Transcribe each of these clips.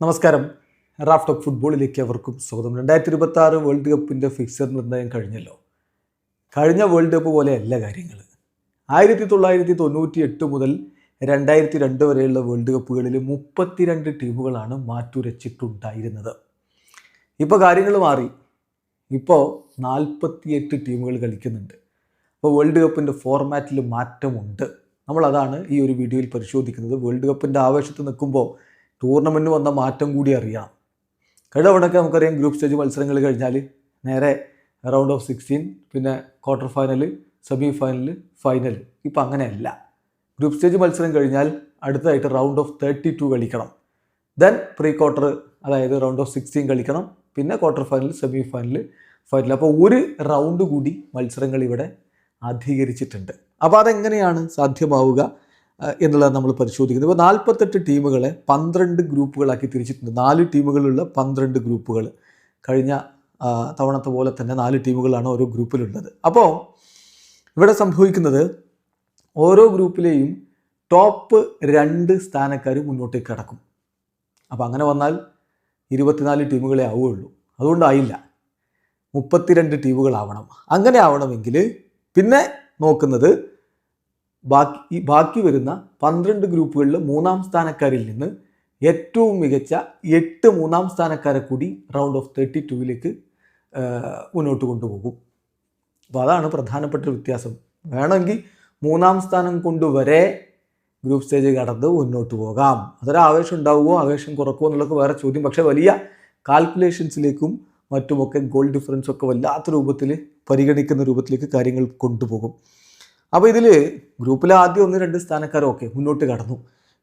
നമസ്കാരം. Raf talk ഫുട്ബോളിലേക്ക് അവർക്കും സ്വാഗതം. രണ്ടായിരത്തി ഇരുപത്തി ആറ് വേൾഡ് കപ്പിന്റെ ഫിക്സർ നിർണയം കഴിഞ്ഞല്ലോ. കഴിഞ്ഞ വേൾഡ് കപ്പ് പോലെ അല്ല കാര്യങ്ങൾ ആയിരത്തി തൊള്ളായിരത്തി തൊണ്ണൂറ്റി എട്ട് മുതൽ രണ്ടായിരത്തി രണ്ട് വരെയുള്ള വേൾഡ് കപ്പുകളിൽ മുപ്പത്തിരണ്ട് ടീമുകളാണ് മാറ്റുരച്ചിട്ടുണ്ടായിരുന്നത്. ഇപ്പോൾ കാര്യങ്ങൾ മാറി. ഇപ്പോൾ നാൽപ്പത്തിയെട്ട് ടീമുകൾ കളിക്കുന്നുണ്ട്. അപ്പോൾ വേൾഡ് കപ്പിന്റെ ഫോർമാറ്റിൽ മാറ്റമുണ്ട്. നമ്മളതാണ് ഈ ഒരു വീഡിയോയിൽ പരിശോധിക്കുന്നത്. വേൾഡ് കപ്പിന്റെ ആവേശത്ത് നിൽക്കുമ്പോൾ ടൂർണമെന്റ് വന്ന മാറ്റം കൂടി അറിയാം. കഴിഞ്ഞ തവണയൊക്കെ നമുക്കറിയാം ഗ്രൂപ്പ് സ്റ്റേജ് മത്സരങ്ങൾ കഴിഞ്ഞാൽ നേരെ റൗണ്ട് ഓഫ് സിക്സ്റ്റീൻ പിന്നെ quarter final semi final final ഇപ്പം അങ്ങനെയല്ല. ഗ്രൂപ്പ് സ്റ്റേജ് മത്സരം കഴിഞ്ഞാൽ അടുത്തതായിട്ട് റൗണ്ട് ഓഫ് തേർട്ടി ടു കളിക്കണം. ദെൻ പ്രീ ക്വാർട്ടർ അതായത് റൗണ്ട് ഓഫ് സിക്സ്റ്റീൻ കളിക്കണം. പിന്നെ quarter final semi final final അപ്പോൾ ഒരു റൗണ്ട് കൂടി മത്സരങ്ങൾ ഇവിടെ അധികരിച്ചിട്ടുണ്ട്. അപ്പോൾ അതെങ്ങനെയാണ് സാധ്യമാവുക? എന്നുള്ളത് നമ്മൾ പരിശോധിക്കുന്നത്. ഇപ്പോൾ നാൽപ്പത്തെട്ട് ടീമുകളെ പന്ത്രണ്ട് ഗ്രൂപ്പുകളാക്കി തിരിച്ചിട്ടുണ്ട്. നാല് ടീമുകളുള്ള പന്ത്രണ്ട് ഗ്രൂപ്പുകൾ. കഴിഞ്ഞ തവണത്തെ പോലെ തന്നെ നാല് ടീമുകളാണ് ഓരോ ഗ്രൂപ്പിലുള്ളത്. അപ്പോൾ ഇവിടെ സംഭവിക്കുന്നത് ഓരോ ഗ്രൂപ്പിലെയും ടോപ്പ് രണ്ട് സ്ഥാനക്കാർ മുന്നോട്ടേക്ക് കടക്കും. അപ്പോൾ അങ്ങനെ വന്നാൽ ഇരുപത്തിനാല് ടീമുകളെ ആവുകയുള്ളൂ. അതുകൊണ്ടായില്ല മുപ്പത്തിരണ്ട് ടീമുകളാവണം. അങ്ങനെ ആവണമെങ്കിൽ പിന്നെ നോക്കുന്നത് ബാക്കി ഈ ബാക്കി വരുന്ന പന്ത്രണ്ട് ഗ്രൂപ്പുകളിൽ മൂന്നാം സ്ഥാനക്കാരിൽ നിന്ന് ഏറ്റവും മികച്ച എട്ട് മൂന്നാം സ്ഥാനക്കാരെ കൂടി റൗണ്ട് ഓഫ് തേർട്ടി ടൂവിലേക്ക് മുന്നോട്ട് കൊണ്ടുപോകും. അപ്പോൾ അതാണ് പ്രധാനപ്പെട്ട വ്യത്യാസം. വേണമെങ്കിൽ മൂന്നാം സ്ഥാനം കൊണ്ടുവരെ ഗ്രൂപ്പ് സ്റ്റേജ് കടന്ന് മുന്നോട്ട് പോകാം. അതൊരു ആവേശം ഉണ്ടാവുമോ? ആവേശം കുറക്കുമോ എന്നുള്ളതൊക്കെ വേറെ ചോദ്യം. പക്ഷേ വലിയ കാൽക്കുലേഷൻസിലേക്കും മറ്റുമൊക്കെ ഗോൾ ഡിഫറൻസ് ഒക്കെ വല്ലാത്ത രൂപത്തിൽ പരിഗണിക്കുന്ന രൂപത്തിലേക്ക് കാര്യങ്ങൾ കൊണ്ടുപോകും. അപ്പോൾ ഇതിൽ ഗ്രൂപ്പിലെ ആദ്യം ഒന്ന് രണ്ട് സ്ഥാനക്കാരൊക്കെ മുന്നോട്ട് കടന്നു.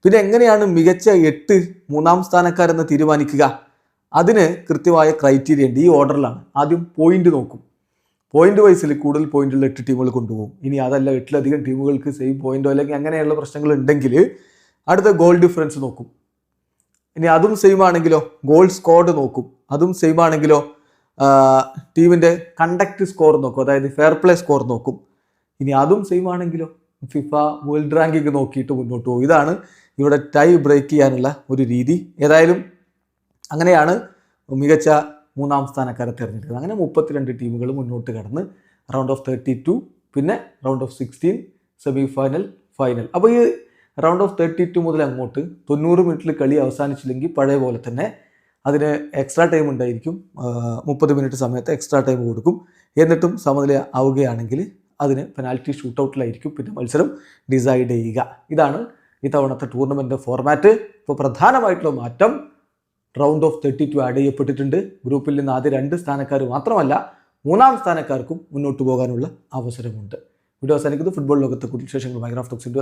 പിന്നെ എങ്ങനെയാണ് മികച്ച എട്ട് മൂന്നാം സ്ഥാനക്കാരെന്ന് തീരുമാനിക്കുക? അതിന് കൃത്യമായ ക്രൈറ്റീരിയ ഉണ്ട്. ഈ ഓർഡറിലാണ് ആദ്യം പോയിന്റ് നോക്കും. പോയിന്റ് വൈസിൽ കൂടുതൽ പോയിന്റുള്ള എട്ട് ടീമുകൾ കൊണ്ടുപോകും. ഇനി അതല്ല എട്ടിലധികം ടീമുകൾക്ക് സെയിം പോയിന്റോ അല്ലെങ്കിൽ അങ്ങനെയുള്ള പ്രശ്നങ്ങൾ ഉണ്ടെങ്കിൽ അടുത്ത ഗോൾ ഡിഫറൻസ് നോക്കും. ഇനി അതും സെയിം ആണെങ്കിലോ? ഗോൾ സ്കോർഡ് നോക്കും. അതും സെയിം ആണെങ്കിലോ? ടീമിന്റെ കണ്ടക്ട് സ്കോർ നോക്കും. അതായത് ഫെയർ പ്ലേ സ്കോർ നോക്കും. ഇനി അതും സെയിം ആണെങ്കിലോ? ഫിഫ വേൾഡ് റാങ്കിങ് നോക്കിയിട്ട് മുന്നോട്ട് പോകും. ഇതാണ് ഇവിടെ ടൈ ബ്രേക്ക് ചെയ്യാനുള്ള ഒരു രീതി. ഏതായാലും അങ്ങനെയാണ് മികച്ച മൂന്നാം സ്ഥാനക്കാരെ തിരഞ്ഞെടുക്കുന്നത്. അങ്ങനെ മുപ്പത്തിരണ്ട് ടീമുകൾ മുന്നോട്ട് കടന്ന് റൗണ്ട് ഓഫ് തേർട്ടി ടു പിന്നെ round of sixteen semi final final അപ്പോൾ ഈ റൗണ്ട് ഓഫ് തേർട്ടി ടു മുതൽ അങ്ങോട്ട് തൊണ്ണൂറ് മിനിറ്റിൽ കളി അവസാനിച്ചില്ലെങ്കിൽ പഴയ പോലെ തന്നെ അതിന് എക്സ്ട്രാ ടൈം ഉണ്ടായിരിക്കും. മുപ്പത് മിനിറ്റ് സമയത്ത് എക്സ്ട്രാ ടൈം കൊടുക്കും. എന്നിട്ടും സമനില ആവുകയാണെങ്കിൽ അതിന് പെനാൽറ്റി ഷൂട്ടൗട്ടിലായിരിക്കും പിന്നെ മത്സരം ഡിസൈഡ് ചെയ്യുക. ഇതാണ് ഇത്തവണത്തെ ടൂർണമെന്റ് ഫോർമാറ്റ് ഇപ്പോൾ പ്രധാനമായിട്ടുള്ള മാറ്റം round of thirty two add ചെയ്യപ്പെട്ടിട്ടുണ്ട് ഗ്രൂപ്പിൽ നിന്ന് ആദ്യ രണ്ട് സ്ഥാനക്കാർ മാത്രമല്ല മൂന്നാം സ്ഥാനക്കാർക്കും മുന്നോട്ട് പോകാനുള്ള അവസരമുണ്ട്. വീഡിയോ അവസാനിക്കുന്നത് ഫുട്ബോൾ ലോകത്തെ കൂടുതൽ വിശേഷങ്ങളുമായി ഗ്രാഫ് ടോക്സിന്റെ